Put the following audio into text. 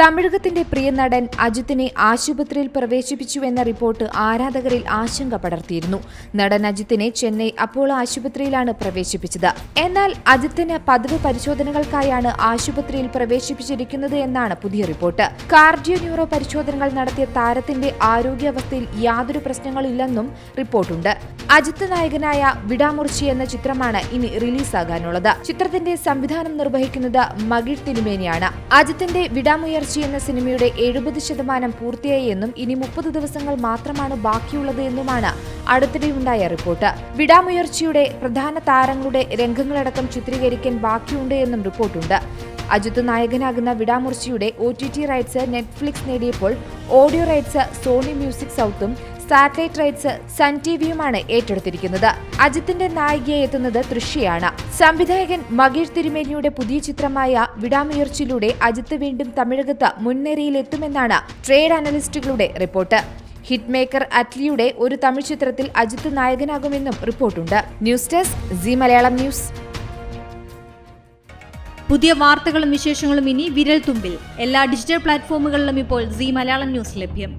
തമിഴകത്തിന്റെ പ്രിയ നടൻ അജിത്തിനെ ആശുപത്രിയിൽ പ്രവേശിപ്പിച്ചു എന്ന റിപ്പോർട്ട് ആരാധകരിൽ ആശങ്ക പടർത്തിയിരുന്നു. നടൻ അജിത്തിനെ ചെന്നൈ അപ്പോളോ ആശുപത്രിയിലാണ് പ്രവേശിപ്പിച്ചത്. എന്നാൽ അജിത്തിന് പതിവ് പരിശോധനകൾക്കായാണ് ആശുപത്രിയിൽ പ്രവേശിപ്പിച്ചിരിക്കുന്നത് എന്നാണ് പുതിയ റിപ്പോർട്ട്. കാർഡിയോ ന്യൂറോ പരിശോധനകൾ നടത്തിയ താരത്തിന്റെ ആരോഗ്യാവസ്ഥയിൽ യാതൊരു പ്രശ്നങ്ങളില്ലെന്നും റിപ്പോർട്ടുണ്ട്. അജിത്ത് നായകനായ വിടാമുർച്ചി എന്ന ചിത്രമാണ് ഇനി റിലീസാകാനുള്ളത്. ചിത്രത്തിന്റെ സംവിധാനം നിർവഹിക്കുന്നത് മകിഴ് തിരുമേനിയാണ്. അജിത്തിന്റെ വിടാമുയർച്ചി എന്ന സിനിമയുടെ എഴുപത് ശതമാനം പൂർത്തിയായി എന്നും ഇനി മുപ്പത് ദിവസങ്ങൾ മാത്രമാണ് ബാക്കിയുള്ളത് എന്നുമാണ് അടുത്തിടെയുണ്ടായ റിപ്പോർട്ട്. വിടാമുയർച്ചയുടെ പ്രധാന താരങ്ങളുടെ രംഗങ്ങളടക്കം ചിത്രീകരിക്കാൻ ബാക്കിയുണ്ട് എന്നും റിപ്പോർട്ടുണ്ട്. അജിത്ത് നായകനാകുന്ന വിടാമുർച്ചിയുടെ O T T rights Netflix നേടിയപ്പോൾ ഓഡിയോ റൈറ്റ്സ് സോണി മ്യൂസിക് സൗത്തും സാറ്റലൈറ്റ് റൈറ്റ്സ് സൺ ടിവിയുമാണ് ഏറ്റെടുത്തിരിക്കുന്നത്. അജിത്തിന്റെ നായികയെ എത്തുന്നത് തൃശ്യയാണ് സംവിധായകൻ മകേഷ് തിരുമേനിയുടെ പുതിയ ചിത്രമായ വിടാമുയർച്ചിലൂടെ അജിത്ത് വീണ്ടും തമിഴകത്ത് മുൻനിരയിലെത്തുമെന്നാണ് ട്രേഡ് അനലിസ്റ്റുകളുടെ റിപ്പോർട്ട്. ഹിറ്റ് മേക്കർ അറ്റ്ലിയുടെ ഒരു തമിഴ് ചിത്രത്തിൽ അജിത്ത് നായകനാകുമെന്നും റിപ്പോർട്ടുണ്ട്. News desk Zee Malayalam news. പുതിയ വാർത്തകളും വിശേഷങ്ങളും ഇനി വിരൽ തുമ്പിൽ എല്ലാ ഡിജിറ്റൽ പ്ലാറ്റ്ഫോമുകളിലും ഇപ്പോൾ സി മലയാളം ന്യൂസ് ലഭ്യം.